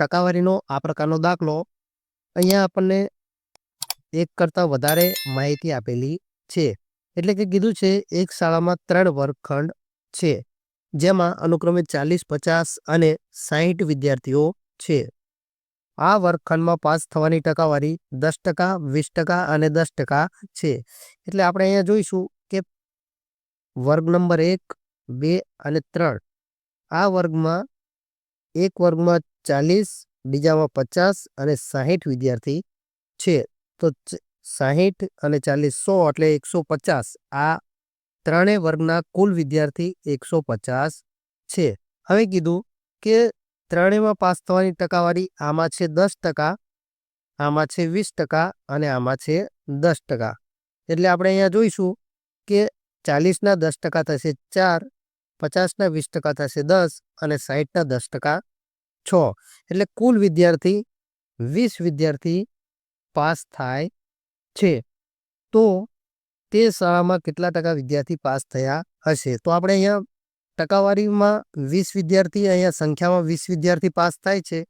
ટકાવારીનો આ પ્રકારનો દાખલો અહીંયા આપણને એક કરતાં વધારે માહિતી આપેલી છે. એટલે કે કીધું છે, એક શાળામાં ત્રણ વર્ગખંડ છે, જેમાં અનુક્રમે ચાલીસ, પચાસ અને સાહીઠ વિદ્યાર્થીઓ છે. આ વર્ગખંડમાં પાસ થવાની ટકાવારી દસ ટકા, વીસ ટકા અને દસ ટકા છે. એટલે આપણે અહીંયા જોઈશું કે વર્ગ નંબર એક, બે અને ત્રણ. આ વર્ગમાં એક વર્ગમાં ચાલીસ, બીજામાં પચાસ અને સાહીઠ વિદ્યાર્થી છે. તો સાહીઠ અને ચાલીસ સો એટલે એકસો પચાસ. આ ત્રણેય વર્ગના કુલ વિદ્યાર્થી એકસો પચાસ છે. હવે કીધું કે ત્રણેયમાં પાસ થવાની ટકાવારી આમાં છે દસ ટકા, આમાં છે વીસ ટકા અને આમાં છે દસ ટકા. એટલે આપણે અહીંયા જોઈશું કે ચાલીસના દસ ટકા થશે ચાર પચાસના વીસ ટકા થશે દસ અને સાહીઠના દસ ટકા છ. એટલે કુલ વિદ્યાર્થી વીસ વિદ્યાર્થી પાસ થાય છે. તો તે શાળામાં કેટલા ટકા વિદ્યાર્થી પાસ થયા હશે? તો આપણે અહીંયા ટકાવારીમાં વીસ વિદ્યાર્થી, અહીંયા સંખ્યામાં વીસ વિદ્યાર્થી પાસ થાય છે.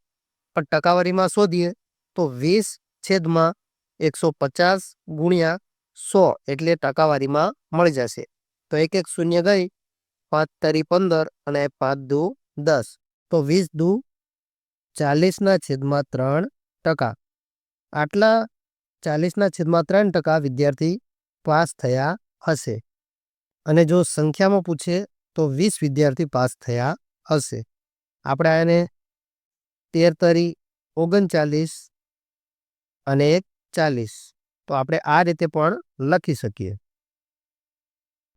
પણ ટકાવારીમાં શોધીએ તો વીસ છેદમાં એકસો પચાસ ગુણ્યા સો એટલે ટકાવારીમાં મળી જશે. તો એક એક શૂન્ય ગઈ પાંચ તારી પંદર અને પાંચ દુ દસ. તો વીસ દુ ચાલીસના છેદમાં ત્રણ ટકા. આટલા ચાલીસના છેદમાં ત્રણ ટકા વિદ્યાર્થી પાસ થયા હશે. અને જો સંખ્યામાં પૂછે તો વીસ વિદ્યાર્થી પાસ થયા હશે. આપણે આને તેર તરી ઓગણચાલીસ અને એક ચાલીસ. તો આપણે આ રીતે પણ લખી શકીએ.